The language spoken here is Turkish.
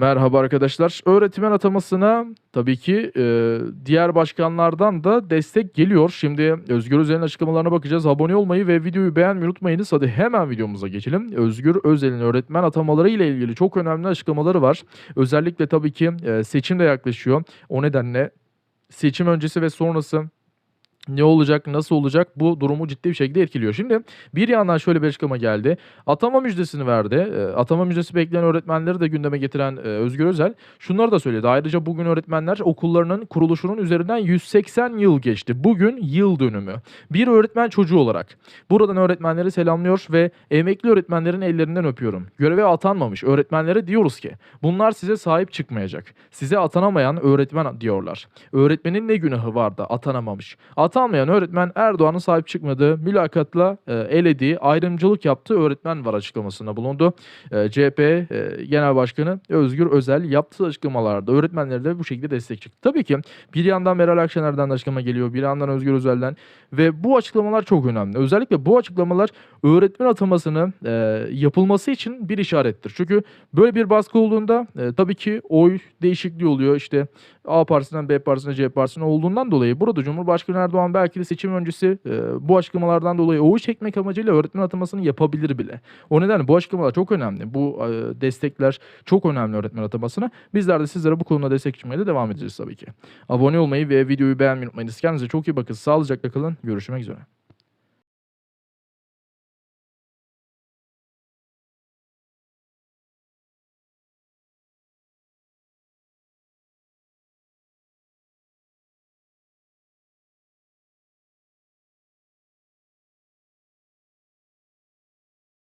Merhaba arkadaşlar. Öğretmen atamasına tabii ki e, diğer başkanlardan da destek geliyor. Şimdi Özgür Özel'in açıklamalarına bakacağız. Abone olmayı ve videoyu beğenmeyi unutmayınız. Hadi hemen videomuza geçelim. Özgür Özel'in öğretmen atamaları ile ilgili çok önemli açıklamaları var. Özellikle tabii ki e, seçim de yaklaşıyor. O nedenle seçim öncesi ve sonrası ne olacak, nasıl olacak bu durumu ciddi bir şekilde etkiliyor. Şimdi bir yandan şöyle bir açıklama geldi. Atama müjdesini verdi. E, Atama müjdesi bekleyen öğretmenleri de gündeme getiren e, Özgür Özel şunları da söyledi. Ayrıca bugün öğretmenler okullarının kuruluşunun üzerinden 180 yıl geçti. Bugün yıl dönümü. Bir öğretmen çocuğu olarak buradan öğretmenleri selamlıyor ve emekli öğretmenlerin ellerinden öpüyorum. Göreve atanmamış öğretmenlere diyoruz ki bunlar size sahip çıkmayacak. Size atanamayan öğretmen diyorlar. Öğretmenin ne günahı var da atanamamış. Atanmayan öğretmen Erdoğan'ın sahip çıkmadığı, mülakatla e, elediği, ayrımcılık yaptığı öğretmen var açıklamasında bulundu. E, CHP e, Genel Başkanı Özgür Özel yaptığı açıklamalarda öğretmenlere de bu şekilde destek çıktı. Tabii ki bir yandan Meral Akşener'den de açıklama geliyor, bir yandan Özgür Özel'den ve bu açıklamalar çok önemli. Özellikle bu açıklamalar öğretmen atamasını e, yapılması için bir işarettir. Çünkü böyle bir baskı olduğunda e, tabii ki oy değişikliği oluyor. İşte A partisinden B partisine C partisine olduğundan dolayı burada Cumhurbaşkanı Erdoğan belki de seçim öncesi e, bu açıklamalardan dolayı oy çekmek amacıyla öğretmen atamasını yapabilir bile. O nedenle bu açıklamalar çok önemli. Bu e, destekler çok önemli öğretmen atamasına. Bizler de sizlere bu konuda destek çıkmaya da devam edeceğiz tabii ki. Abone olmayı ve videoyu beğenmeyi unutmayınız. Kendinize çok iyi bakın. Sağlıcakla kalın. Görüşmek üzere.